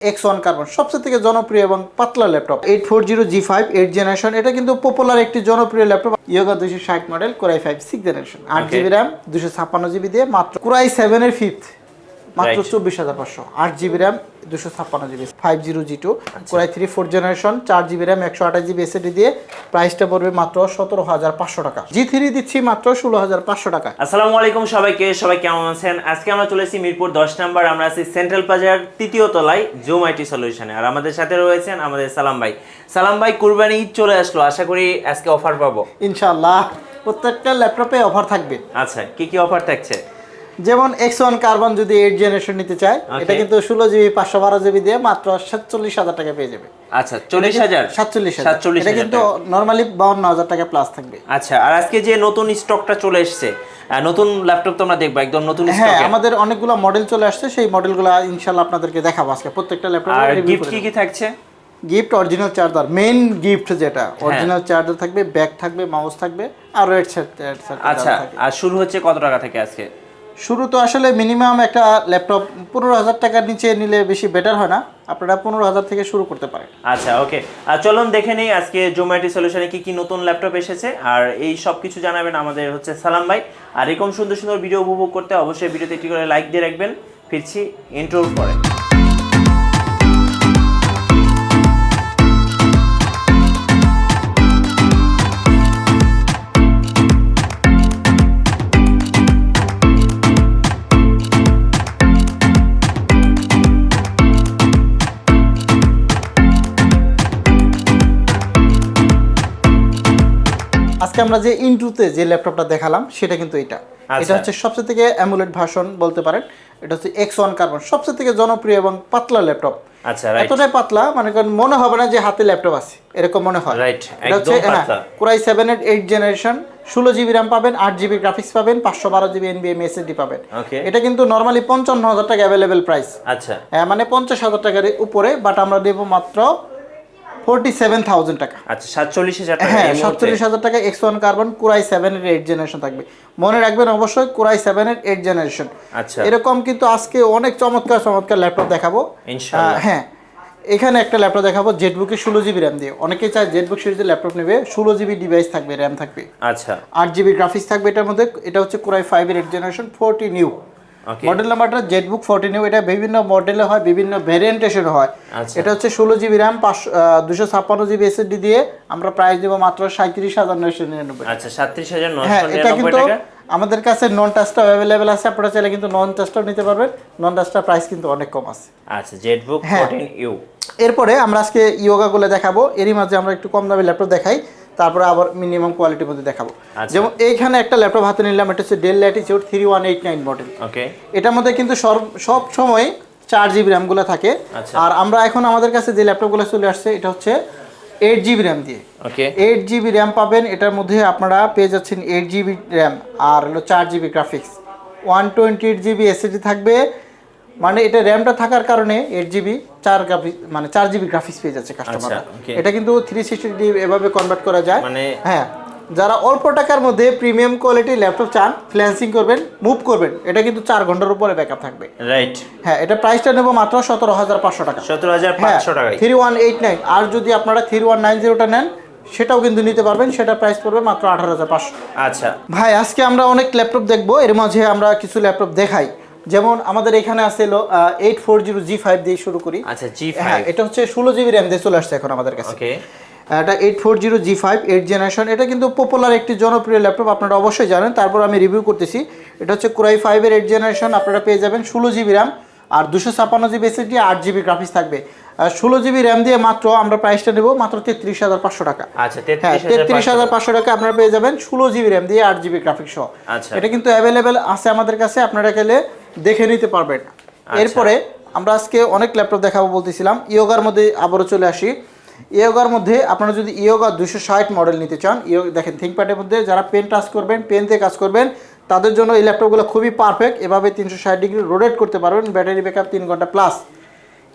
X one carbon সবচেয়ে থেকে জনপ্রিয় এবং পাতলা laptop eight four zero G five eight generation এটা কিন্তু পপুলার একটি জনপ্রিয় ল্যাপটপ ইয়োগা দুশো ষাট model core i five six generation আট জিবি র্যাম দুশো ছাপ্পান্ন জিবি দিয়ে মাত্র কোরাই সেভেনের ফিফথ মাত্র চব্বিশ হাজার পাঁচশো। আট জিবি র্যাম দুশো ছাপ্পান্ন GB five zero G two. Core i three four generation চার জিবি র্যাম একশো আঠাশ জিবি এসএডি দিয়ে প্রাইসটা পড়বে মাত্র সতেরো হাজার পাঁচশো টাকা। জি থ্রি দিচ্ছি মাত্র ষোলো হাজার পাঁচশো টাকা। আসসালামু আলাইকুম সবাইকে সবাই কেমন আছেন? আজকে আমরা চলে এসেছি মিরপুর দশ নাম্বার আমরা আছি সেন্ট্রাল বাজার তৃতীয় তলায় জুম আইটি সলিউশনে আর আমাদের সাথে রয়েছেন আমাদের সালাম ভাই। সালাম ভাই কুরবানি ঈদ চলে আসলো আশা করি আজকে অফার পাবো। ইনশাল্লাহ প্রত্যেকটা ল্যাপটপে অফার থাকবে। আচ্ছা কি কি অফার থাকছে? যেমন এক্স ওয়ান কার্বন যদি এইট জেনারেশন নিতে চায় এটা কিন্তু ষোলো জিবি পাঁচশো বারো জিবি দিয়ে মাত্র সাতচল্লিশ হাজার টাকা পেয়ে যাবে। আচ্ছা চল্লিশ হাজার? সাতচল্লিশ সাতচল্লিশ এটা কিন্তু নর্মালি বাউন্ন হাজার টাকা প্লাস থাকবে। আচ্ছা আর আজকে যে নতুন স্টকটা চলে এসেছে নতুন ল্যাপটপ দেখব একদম নতুন হ্যাঁ আমাদের অনেকগুলো মডেল চলে আসছে সেই মডেলগুলো ইনশাল্লাহ আপনাদেরকে দেখাবো আজকে। প্রত্যেকটা আর গিফট কি কি থাকছে? Gift original charger main gift যেটা হ্যাঁ। অরিজিনাল চার্জার থাকবে ব্যাগ থাকবে মাউস থাকবে আর হেডসেট আচ্ছা আর শুরু হচ্ছে কত টাকা থেকে আজকে? শুরু তো আসলে মিনিমাম একটা ল্যাপটপ পনেরো হাজার টাকার নিচে নিলে বেশি বেটার হয় না। আপনারা পনেরো হাজার থেকে শুরু করতে পারেন। আচ্ছা ওকে আর চলুন দেখে নিই আজকে জোম্যাটি সলিউশনে কি কি নতুন ল্যাপটপ এসেছে। আর এই সব কিছু জানাবেন আমাদের হচ্ছে সালাম ভাই। আর এরকম সুন্দর সুন্দর ভিডিও উপভোগ করতে অবশ্যই ভিডিওতে একটি করে লাইক দিয়ে রাখবেন। ফিরছি ইন্ট্রোর পরে। আজকে আমরা যে ইন্টুতে যে ল্যাপটপটা দেখালাম সেটা কিন্তু এটা। আচ্ছা। এটা হচ্ছে সবচেয়ে থেকে অ্যামুলেট ভার্সন বলতে পারেন। এটা হচ্ছে এক্স ওয়ান কার্বন সবচেয়ে থেকে জনপ্রিয় এবং পাতলা ল্যাপটপ আচ্ছা এতটাই পাতলা মানে মনে হবে না যে হাতে ল্যাপটপ আছে এরকম মনে হয়। Right, এটা হচ্ছে হ্যাঁ core i seven eight eight generation ষোলো জিবি র্যাম পাবেন আট জিবি গ্রাফিক্স পাবেন পাঁচশো বারো জিবি এনবিএম এসএসডি পাবেন। এটা কিন্তু নর্মালি পঞ্চান্ন হাজার টাকা অ্যাভেলেবেল প্রাইস আচ্ছা। মানে পঞ্চাশ হাজার টাকার উপরে বাট আমরা দেবো মাত্র ফোরটি সেভেন থাউজেন্ড টাকা। আচ্ছা সাতচল্লিশ হাজার হ্যাঁ সাতচল্লিশ হাজার টাকা এক্স ওয়ান কার্বন কুরাই সেভেনের এইট জেনারেশন থাকবে। মনে রাখবেন অবশ্যই কুরাই সেভেনের এইট জেনারেশন আচ্ছা। এরকম কিন্তু আজকে অনেক চমৎকার চমৎকার ল্যাপটপ দেখাবো। হ্যাঁ এখানে একটা ল্যাপটপ দেখাবো জেটবুকে ষোলো জিবি র্যাম দিয়ে। অনেকে চায় জেটবুক সিরিজের ল্যাপটপ নেবে ষোলো জিবি ডিভাইস থাকবে র্যাম থাকবে। আচ্ছা। আট জিবি গ্রাফিক্স থাকবে এটার মধ্যে এটা হচ্ছে কুরাই ফাইভের eight generation forty new model নাম্বারটা জেটবুক ফোরটি নিউ এটা বিভিন্ন মডেলে হয় বিভিন্ন ভ্যারিয়েন্টেশন হয়। আচ্ছা। এটা হচ্ছে ষোলো জিবি র্যাম পাঁচশো দুশো ছাপ্পান্ন জিবি এসএসডি দিয়ে আমরা প্রাইস দেবো মাত্র সাঁত্রিশ হাজার নয়শো নিরানব্বই আচ্ছা সাতত্রিশ হাজার হ্যাঁ এটা কিন্তু আমাদের কাছে নন টাচটাও অ্যাভেলেবেল আছে আপনারা চাইলে কিন্তু নন টাচটাও নিতে পারবেন। নন টাচটার প্রাইস কিন্তু অনেক কম আছে। আচ্ছা জেটবুক হ্যাঁ। ফোরটিন ইউ এরপরে আমরা আজকে ইয়োগাগুলো দেখাবো। এরই মাঝে আমরা একটু কম দামি ল্যাপটপ দেখাই। তারপরে আবার মিনিমাম কোয়ালিটির মধ্যে দেখাবো। আচ্ছা। যেমন এইখানে একটা ল্যাপটপ হাতে নিলাম এটা হচ্ছে Dell Latitude three one eight nine model okay এটার মধ্যে কিন্তু সব সব সময় চার জিবি র্যামগুলো থাকে। আচ্ছা। আর আমরা এখন আমাদের কাছে যে ল্যাপটপগুলো চলে আসছে এটা হচ্ছে এইট জিবি র্যাম দিয়ে। ওকে এইট জিবি র্যাম পাবেন এটার মধ্যে আপনারা পেয়ে যাচ্ছেন এইট জিবি র্যাম আর হলো চার GB graphics one twenty eight GB SSD থাকবে মানে এটা র্যামটা থাকার কারণে এইট জিবি চার মানে চার জিবি গ্রাফিক্স পেয়ে যাচ্ছে কাস্টমার আচ্ছা, এটা কিন্তু থ্রি সিক্সটি এভাবে কনভার্ট করা যায়। মানে- হ্যাঁ যারা অল্প টাকার মধ্যে প্রিমিয়াম কোয়ালিটির ল্যাপটপ চান ফ্ল্যান্সিং করবেন মুভ করবেন এটা কিন্তু চার ঘণ্টার উপরে ব্যাকআপ থাকবে। রাইট হ্যাঁ এটা প্রাইসটা নেব মাত্র সতেরো হাজার পাঁচশো টাকা। সতেরো হাজার পাঁচশো টাকায়। থ্রি ওয়ান এইট নাইন আর যদি আপনারা থ্রি ওয়ান নাইন জিরোটা নেন সেটাও কিন্তু নিতে পারবেন সেটা প্রাইস পড়বে মাত্র আঠারো হাজার পাঁচশো। আচ্ছা। ভাই আজকে আমরা অনেক ল্যাপটপ দেখব এর মাঝে আমরা কিছু ল্যাপটপ দেখাই। যেমন আমাদের এখানে আছে eight four zero G five দিয়ে শুরু করি। আচ্ছা জি হ্যাঁ এটা হচ্ছে ষোলো জিবি র্যাম দিয়ে চলে আসছে এখন আমাদের কাছে। এটা eight four zero G five eight generation এটা কিন্তু পপুলার একটি জনপ্রিয় ল্যাপটপ আপনারা অবশ্যই জানেন। তারপর আমি রিভিউ করতেছি। এটা হচ্ছে কুরাই ফাইভের এইট জেনারেশন আপনারা পেয়ে যাবেন ষোলো জিবি র্যাম আর দুশো ছাপ্পান্ন জিবি এসএসডি আট জিবি গ্রাফিক্স থাকবে। ষোলো জিবি র্যাম দিয়ে মাত্র আমরা প্রাইসটা নেব মাত্র তেত্রিশ হাজার পাঁচশো টাকা। আচ্ছা হ্যাঁ তেত্রিশ তেত্রিশ হাজার পাঁচশো টাকা আপনারা পেয়ে যাবেন ষোলো জিবি র্যাম দিয়ে আট জিবি গ্রাফিক্স সহ। আচ্ছা। এটা কিন্তু অ্যাভেলেবেল আছে আমাদের কাছে আপনারা গেলে দেখে নিতে পারবেন এরপরে আমরা আজকে অনেক ল্যাপটপ দেখাবো বলতেছিলাম। ইয়োগার মধ্যে আবারও চলে আসি। ইয়োগার মধ্যে আপনারা যদি ইয়োগা দুশো ষাট মডেল নিতে চান ইয়োগ দেখেন থিঙ্কপ্যাডের মধ্যে যারা পেন টাচ করবেন পেন দিয়ে কাজ করবেন তাদের জন্য এই ল্যাপটপগুলো খুবই পারফেক্ট এভাবে তিনশো ষাট ডিগ্রি রোটেট করতে পারবেন ব্যাটারি ব্যাকআপ তিন ঘণ্টা প্লাস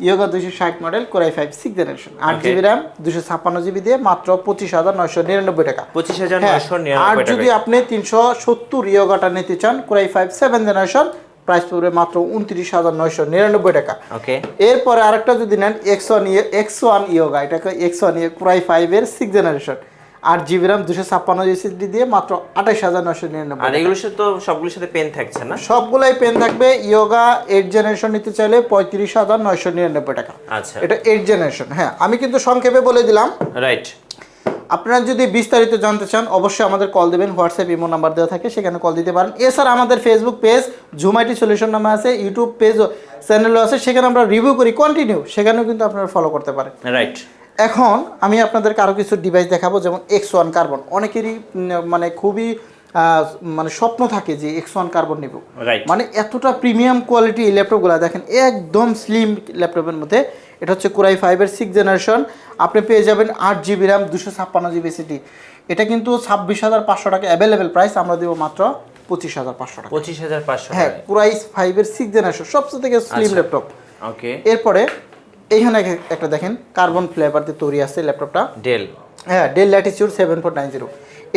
ইয়োগা দুশো ষাট model core i five six generation আট জিবি র্যাম দুশো ছাপ্পান্ন জিবি দিয়ে মাত্র পঁচিশ হাজার নয়শো নিরানব্বই টাকা। পঁচিশ হাজার হ্যাঁ, আর যদি আপনি তিনশো সত্তর ইয়োগাটা নিতে চান core i five seven generation price পড়বে মাত্র উনত্রিশ হাজার নয়শো নিরানব্বই টাকা। ওকে। এরপরে আরেকটা যদি নেন এক্স ওয়ান ইয়ে এক্স ওয়ান ইয়োগা এটাকে এক্স ওয়ান ইয়ে কুরাই ফাইভের সিক্স জেনারেশন আট জিবি র্যাম দুশো ছাপ্পান্ন জিএসডি দিয়ে মাত্র আঠাশ হাজার নয়শো নিরানব্বই আর এগুলোর সাথে তো সবগুলোর সাথে পেন থাকছে না? সবগুলাই পেন থাকবে। ইয়োগা এইট জেনারেশন নিতে চাইলে পঁয়ত্রিশ হাজার নয়শো নিরানব্বই টাকা। আচ্ছা। এটা এইট জেনারেশন হ্যাঁ। আমি কিন্তু সংক্ষেপে বলে দিলাম। রাইট আপনারা যদি বিস্তারিত জানতে চান অবশ্যই আমাদের কল দেবেন হোয়াটসঅ্যাপ ইমো নাম্বার দেওয়া থাকে সেখানে কল দিতে পারেন। এছাড়া আমাদের ফেসবুক পেজ ঝুমাইটি সলিউশন নামে আছে ইউটিউব পেজ চ্যানেলও আছে সেখানে আমরা রিভিউ করি কন্টিনিউ সেখানেও কিন্তু আপনারা ফলো করতে পারেন। রাইট এখন আমি আপনাদেরকে আরও কিছু ডিভাইস দেখাবো যেমন এক্স ওয়ান কার্বন অনেকেরই মানে খুবই মানে স্বপ্ন থাকে যে এক্স ওয়ান কার্বন নেব। মানে এতটা প্রিমিয়াম কোয়ালিটি এই ল্যাপটপগুলো দেখেন একদম স্লিম ল্যাপটপের মধ্যে এটা হচ্ছে কোরাই ফাইভের সিক্স জেনারেশন আপনি পেয়ে যাবেন আট জিবি র্যাম দুশো ছাপ্পান্ন জিবি সিটি এটা কিন্তু ছাব্বিশ হাজার পাঁচশো টাকা অ্যাভেলেবেল প্রাইস আমরা দেবো মাত্র পঁচিশ হাজার পাঁচশো টাকা। পঁচিশ হাজার পাঁচশো হ্যাঁ কোরাই ফাইভের সিক্স জেনারেশন সবচেয়ে থেকে স্লিম। ল্যাপটপ ওকে এরপরে এইখানে একটা দেখেন কার্বন ফ্লেভার দিয়ে তৈরি আছে ল্যাপটপটা ডেল হ্যাঁ Dell Latitude seven four nine zero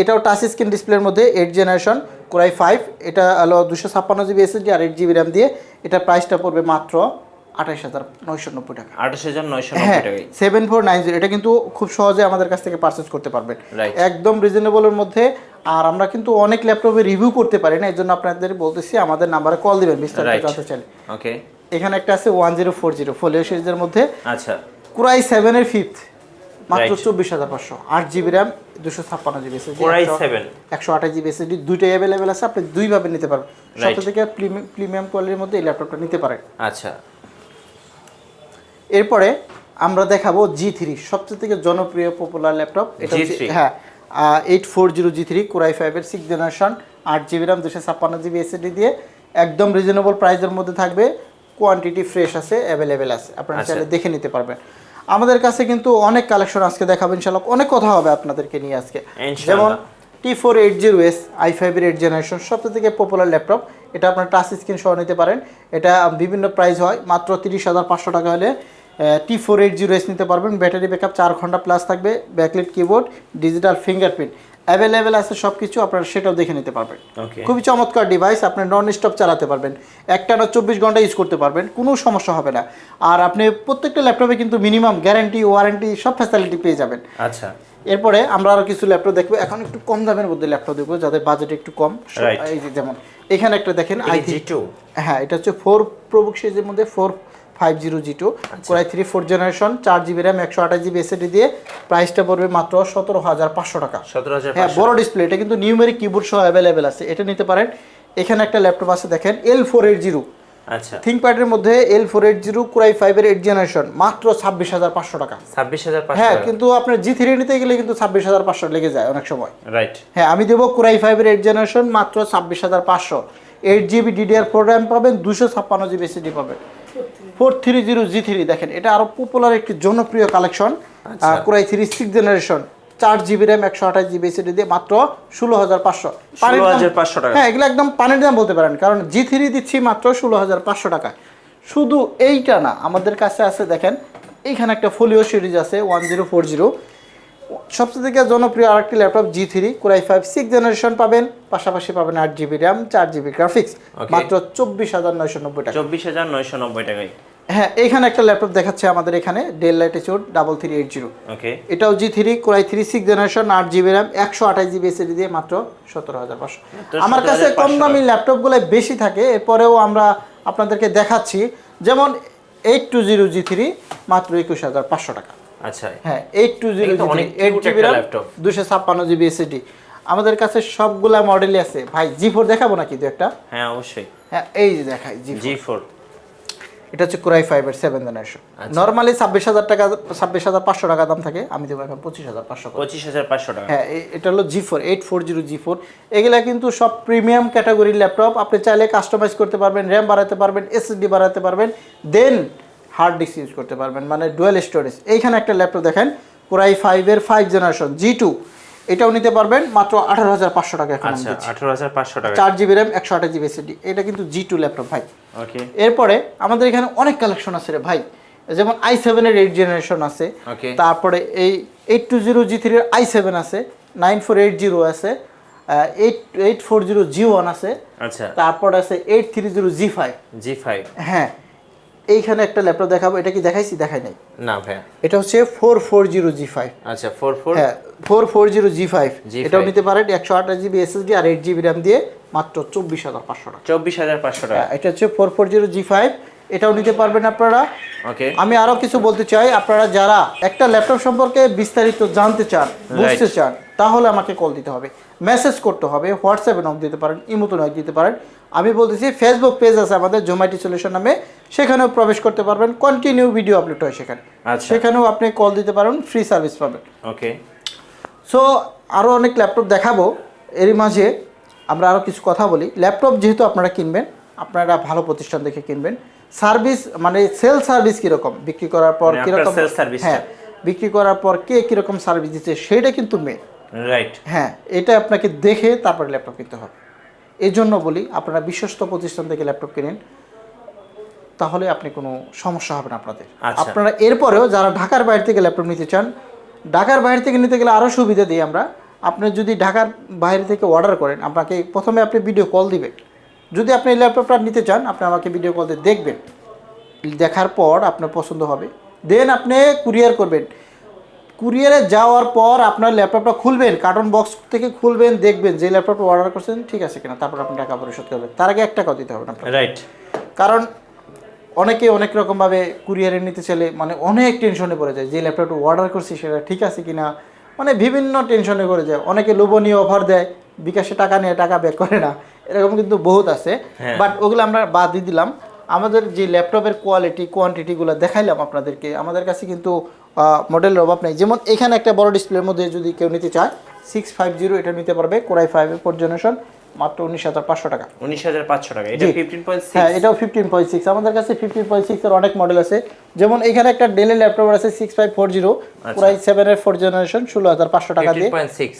এটাও টাচ স্ক্রিন ডিসপ্লের মধ্যে এইট জেনারেশন কোরাই ফাইভ এটা হলো দুশো ছাপ্পান্ন জিবি এসএসডি আর এইট জিবি র্যাম দিয়ে। এটা প্রাইসটা পড়বে মাত্র আঠাশ হাজার নয়শো নব্বই টাকা। আঠাশ হাজার নয়শো হ্যাঁ সেভেন ফোর নাইন জিরো এটা কিন্তু খুব সহজে আমাদের কাছ থেকে পারচেস করতে পারবেন। একদম রিজনেবলের মধ্যে। আর আমরা কিন্তু অনেক ল্যাপটপে রিভিউ করতে পারি না এর জন্য আপনাদের বলতেছি আমাদের নাম্বারে কল দিবেন বিস্তারিত জানতে চাইলে ওকে এখানে একটা আছে one zero four zero Folio সিরিজের মধ্যে। আচ্ছা। কুরাই সেভেনের ফিফথ মাত্র চব্বিশ হাজার পাঁচশো আট জিবি র্যাম দুশো ছাপ্পান্ন জিবি এসএসডি একশো আঠাশ জিবি এসএসডি দুইটাই অ্যাভেলেবেল আছে আপনি দুইভাবে নিতে পারবেন. সবথেকে থেকে প্রিমিয়াম কোয়ালিটির মধ্যে এই ল্যাপটপটা নিতে পারেন। আচ্ছা। এরপরে আমরা দেখাবো জি থ্রি সবচেয়ে থেকে জনপ্রিয় পপুলার ল্যাপটপ এটা হ্যাঁ eight four zero G three core i ফাইভের সিক্স জেনারেশন আট জিবি র্যাম দুশো ছাপ্পান্ন জিবি এসএসডি দিয়ে একদম রিজনেবল প্রাইসের মধ্যে থাকবে। কোয়ান্টিটি ফ্রেশ আছে অ্যাভেলেবেল আছে। আপনারা আচ্ছা। চাইলে দেখে নিতে পারবেন। আমাদের কাছে কিন্তু অনেক কালেকশন আজকে দেখাবো ইনশাল্লাহ অনেক কথা হবে আপনাদেরকে নিয়ে আজকে। যেমন T four eight zero S I ফাইভের এইট জেনারেশন সবচেয়ে থেকে পপুলার ল্যাপটপ এটা আপনার টাচ স্ক্রিন সহ নিতে পারেন। এটা বিভিন্ন প্রাইস হয় মাত্র তিরিশ হাজার পাঁচশো টাকা হলে। T four eight zero S নিতে পারবেন ব্যাটারি ব্যাকআপ চার ঘণ্টা প্লাস থাকবে backlit keyboard digital fingerprint available আছে সব কিছু আপনারা সেটাও দেখে নিতে পারবেন। খুবই চমৎকার ডিভাইস আপনি নন স্টপ চালাতে পারবেন। একটা না চব্বিশ ঘণ্টা ইউজ করতে পারবেন কোনো সমস্যা হবে না। আর আপনি প্রত্যেকটা ল্যাপটপে কিন্তু মিনিমাম গ্যারান্টি ওয়ারেন্টি সব ফ্যাসিলিটি পেয়ে যাবেন। আচ্ছা। এরপরে আমরা আরও কিছু ল্যাপটপ দেখব। এখন একটু কম দামের মধ্যে ল্যাপটপ দেখব যাদের বাজেট একটু কম। এই যে যেমন এখানে একটা দেখেন আই হ্যাঁ এটা হচ্ছে ফোর প্রবুক সিরিজের মধ্যে four five zero G two core i three four generation চার জিবি র্যাম একশো আঠাশ জিবি এসএডি দিয়ে প্রাইসটা পড়বে মাত্র সতেরো হাজার পাঁচশো টাকা। সতেরো হাজার হ্যাঁ বড় ডিসপ্লে এটা কিন্তু নিউমেরিক কিবোর্ড সহ অ্যাভেলেবেল আছে এটা নিতে পারেন। এখানে একটা ল্যাপটপ আছে দেখেন এল ফোর এইট জিরো আচ্ছা। থিঙ্কপ্যাডের মধ্যে L four eight zero core i ফাইভের এইট জেনারেশন মাত্র ছাব্বিশ হাজার পাঁচশো টাকা। ছাব্বিশ হাজার হ্যাঁ কিন্তু আপনার জি থ্রি নিতে গেলে কিন্তু ছাব্বিশ হাজার পাঁচশো লেগে যায় অনেক সময়। রাইট হ্যাঁ আমি দেবো কুরাই ফাইভের এইট জেনারেশন মাত্র ছাব্বিশ হাজার পাঁচশো। Eight GB DDR four RAM পাবেন দুশো ছাপ্পান্ন জিবি এসিডি পাবেন। Four three zero G three দেখেন এটা আরও পপুলার একটি জনপ্রিয় collection. Core i three six generation চার জিবি র্যাম একশো আঠাশ জিবি এসিডি দিয়ে মাত্র ষোলো হাজার পাঁচশো। 16,500 টাকা। হ্যাঁ এগুলো একদম পানির দাম বলতে পারেন কারণ জি থ্রি দিচ্ছি মাত্র ষোলো হাজার পাঁচশো টাকা শুধু এইটা না আমাদের কাছে আছে দেখেন এইখানে একটা ফোলিও সিরিজ আছে ওয়ান জিরো ফোর জিরো সবচেয়ে থেকে জনপ্রিয় আরেকটি laptop G three core i five six generation পাবেন পাশাপাশি পাবেন আট জিবি র্যাম চার জিবি গ্রাফিক্স মাত্র চব্বিশ হাজার নয়শো নব্বই টাকা চব্বিশ হাজার নয়শো নব্বই টাকায়। হ্যাঁ এইখানে একটা ল্যাপটপ দেখাচ্ছে আমাদের এখানে Dell Latitude double three eight zero okay এটাও G three core i three six generation আট জিবি র্যাম একশো আঠাশ জিবি এসএডি দিয়ে মাত্র সতেরো হাজার পাঁচশো। আমার কাছে কম 17,500 দামি ল্যাপটপগুলো বেশি থাকে এরপরেও আমরা আপনাদেরকে দেখাচ্ছি। যেমন eight two zero G three মাত্র একুশ হাজার পাঁচশো টাকা। আচ্ছা। হ্যাঁ eight two zero eight GB RAM দুশো ছাপ্পান্ন জিবি এসএডি আমাদের কাছে সবগুলা মডেলই আছে। ভাই জি ফোর দেখাবো নাকি দু একটা? হ্যাঁ অবশ্যই। হ্যাঁ এই যে দেখাই জি জি ফোর এটা হচ্ছে কোরাই ফাইভের সেভেন জেনারেশন। নর্মালি ছাব্বিশ হাজার টাকা ছাব্বিশ হাজার পাঁচশো টাকা দাম থাকে আমি দেবো এখন পঁচিশ হাজার পাঁচশো পঁচিশ হাজার পাঁচশো টাকা। হ্যাঁ এটা হলো G four eight four zero G four এগুলা কিন্তু সব প্রিমিয়াম ক্যাটাগরির ল্যাপটপ আপনি চাইলে কাস্টমাইজ করতে পারবেন র্যাম বাড়াতে পারবেন এসএসডি বাড়াতে পারবেন দেন হার্ড ডিস্ক ইউজ করতে পারবেন মানে ডুয়েল স্টোরেজ এইখানে একটা ল্যাপটপ দেখেন কোরাই ফাইভের ফাইভ জেনারেশন জি টু এটাও নিতে পারবেন মাত্র আঠারো হাজার পাঁচশো টাকা এখন আচ্ছা আঠারো হাজার পাঁচশো টাকা। চার জিবি র্যাম একশো আঠাশ জিবি এসএসডি এটা কিন্তু জি টু ল্যাপটপ ভাই। ওকে এরপরে আমাদের এখানে অনেক কালেকশন আছে রে ভাই। যেমন আই সেভেনের এইট জেনারেশন আছে ওকে তারপরে এই এইট টু জিরো জি থ্রির আই সেভেন আছে নাইন ফোর এইট জিরো আছে eight eight four zero G one আছে আচ্ছা। তারপর আছে eight three zero G five G five হ্যাঁ এইখানে একটা ল্যাপটপ দেখাবো এটা কি দেখাইছি? দেখাই নাই। না ভাইয়া। এটা হচ্ছে four four zero G five. আচ্ছা ফোর ফোর? হ্যাঁ four four zero G five. G5 এটাও নিতে পারেন একশো আঠাশ জিবি এসএসডি আর এইট জিবি র্যাম দিয়ে মাত্র চব্বিশ হাজার পাঁচশো টাকা। চব্বিশ হাজার পাঁচশো টাকা। হ্যাঁ, এটা হচ্ছে four four zero G five. এটাও নিতে পারবেন আপনারা। ওকে। আমি আরও কিছু বলতে চাই আপনারা যারা একটা ল্যাপটপ সম্পর্কে বিস্তারিত জানতে চান বুঝতে চান তাহলে আমাকে কল দিতে হবে। মেসেজ করতে হবে হোয়াটসঅ্যাপে নক দিতে পারেন ইমোতে নক দিতে পারেন। আমি বলতেছি ফেসবুক পেজ আছে আমাদের জোম্যাটি সলিউশন নামে। সেখানেও প্রবেশ করতে পারবেন কন্টিনিউ ভিডিও আপলোড হয় সেখানে। আচ্ছা। সেখানেও আপনি কল দিতে পারেন ফ্রি সার্ভিস পাবেন। ওকে সো আরও অনেক ল্যাপটপ দেখাবো। এরই মাঝে আমরা আরও কিছু কথা বলি। ল্যাপটপ যেহেতু আপনারা কিনবেন আপনারা ভালো প্রতিষ্ঠান দেখে কিনবেন। সার্ভিস মানে সেল সার্ভিস কীরকম? বিক্রি করার পর মানে কীরকম। হ্যাঁ বিক্রি করার পর কে কীরকম সার্ভিস দিচ্ছে সেটা কিন্তু মেন রাইট হ্যাঁ এটা আপনাকে দেখে তারপরে ল্যাপটপ কিনতে হবে। এই জন্য বলি আপনারা বিশ্বস্ত প্রতিষ্ঠান থেকে ল্যাপটপ কিনেন তাহলে আপনি কোনো সমস্যা হবে না আপনাদের। আচ্ছা। আপনারা এরপরেও যারা ঢাকার বাইরে থেকে ল্যাপটপ নিতে চান ঢাকার বাইরে থেকে নিতে গেলে আরও সুবিধা দিই আমরা। আপনি যদি ঢাকার বাইরে থেকে অর্ডার করেন আপনাকে প্রথমে আপনি ভিডিও কল দিবেন। যদি আপনি এই ল্যাপটপটা নিতে চান আপনি আমাকে ভিডিও কল দিয়ে দেখবেন। দেখার পর আপনার পছন্দ হবে। দেন আপনি কুরিয়ার করবেন। কুরিয়ারে যাওয়ার পর আপনার ল্যাপটপটা খুলবেন কার্টন বক্স থেকে খুলবেন দেখবেন যে ল্যাপটপটা অর্ডার করছেন ঠিক আছে কিনা তারপর আপনি টাকা পরিশোধ করবেন। তার আগে এক টাকাও দিতে হবে না আপনার রাইট কারণ অনেকে অনেক রকমভাবে কুরিয়ারে নিতে চলে মানে অনেক টেনশনে পড়ে যায় যে ল্যাপটপটা অর্ডার করছি সেটা ঠিক আছে কিনা মানে বিভিন্ন টেনশনে করে যায়। অনেকে লোভনীয় অফার দেয় বিকাশে টাকা নিয়ে টাকা ব্যাক করে না এরকম কিন্তু বহুত আছে। হ্যাঁ। বাট ওগুলো আমরা বাদ দিয়ে দিলাম। আমাদের যে ল্যাপটপের কোয়ালিটি কোয়ান্টিটিগুলো দেখাইলাম আপনাদেরকে আমাদের কাছে কিন্তু মডেলের অভাব নেই। যেমন এখানে একটা বড় ডিসপ্লের মধ্যে যদি কেউ নিতে চায় সিক্স ফাইভ জিরো এটা নিতে পারবে কোরাই ফাইভের ফোর জেনারেশন মাত্র উনিশ হাজার পাঁচশো টাকা। উনিশ হাজার পাঁচশো টাকা এটা ফিফটিন পয়েন্ট হ্যাঁ এটাও ফিফটিন পয়েন্ট সিক্স আমাদের কাছে ফিফটিন পয়েন্ট সিক্সের অনেক মডেল আছে। যেমন এখানে একটা ডেলের ল্যাপটপ আছে সিক্স ফাইভ ফোর জিরো পুরাই সেভেনের ফোর জেনারেশন ষোলো হাজার পাঁচশো টাকা দিয়ে।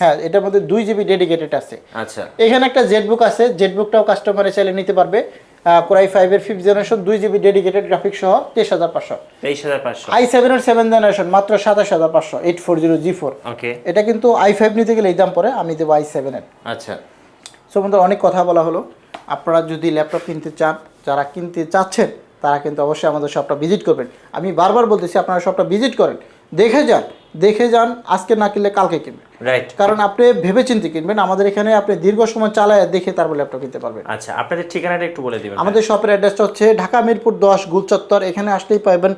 হ্যাঁ এটার মধ্যে দুই জিবি ডেডিকেটেড আছে। আচ্ছা। এখানে একটা জেটবুক আছে জেটবুকটাও কাস্টমারে চাইলে নিতে পারবে। কোরাই ফাইভের ফিফথ জেনারেশন দুই জিবি ডেডিকেটেড গ্রাফিক সহ তেইশ হাজার পাঁচশো। তেইশ হাজার পাঁচশো। আই সেভেনের সেভেন জেনারেশন মাত্র সাতাশ হাজার পাঁচশো eight four zero G four okay এটা কিন্তু আই ফাইভ নিতে গেলে এই দাম পরে আমি দেবো আই সেভেনের আচ্ছা। সো বন্ধুরা অনেক কথা বলা হলো। আপনারা যদি ল্যাপটপ কিনতে চান যারা কিনতে চাচ্ছেন তারা কিন্তু অবশ্যই আমাদের শপটা ভিজিট করবেন। আমি বারবার বলতেছি আপনারা শপটা ভিজিট করেন। দেখে যান দেখে যান আজকে না কিনলে কালকে কিনবে। রাইট কারণ আপনি ভেবে চিন্তে কিনবেন আমাদের এখানে আপনি দীর্ঘ সময় চালায় দেখে তারপর ল্যাপটপ কিনতে পারবেন। আচ্ছা আপনাদের ঠিকানাটা একটু বলে দিবেন আমাদের শপের অ্যাড্রেসটা হচ্ছে ঢাকা মিরপুর দশ গুলচত্বর এখানে আসলেই পাবেন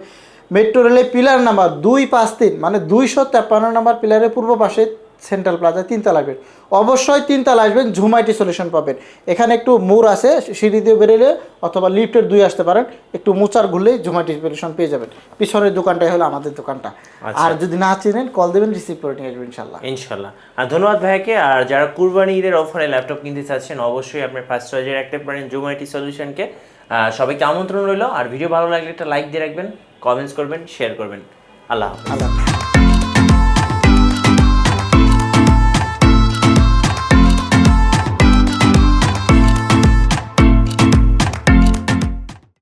মেট্রো রেলের পিলার নাম্বার দুই পাঁচ তিন মানে দুইশো তেপ্পান্ন নাম্বার পিলারের পূর্ব পাশে সেন্ট্রাল প্লাজায় তিনতলা আসবেন অবশ্যই তিনতলা আসবেন ঝুমাইটি সলিউশন পাবেন। এখানে একটু মোড় আছে সিঁড়ি দিয়ে বেরোলে অথবা লিফটের দুই আসতে পারেন। একটু মোচার ঘুরলেই ঝুমাইটি সলিউশন পেয়ে যাবেন। পিছনের দোকানটাই হলো আমাদের দোকানটা। আচ্ছা। আর যদি না চিনেন কল দেবেন রিসিভ করে নিয়ে আসবেন ইনশাল্লাহ ইনশাল্লাহ আর ধন্যবাদ ভাইকে আর যারা কুরবানি ঈদের অফারে ল্যাপটপ কিনতে চাচ্ছেন অবশ্যই আপনার ফার্স্ট চয়েজে রাখতে পারেন জুম আইটি সলিউশনকে সবাইকে আমন্ত্রণ রইল। আর ভিডিও ভালো লাগলে একটা লাইক দিয়ে রাখবেন কমেন্টস করবেন শেয়ার করবেন। আল্লাহ আল্লাহ।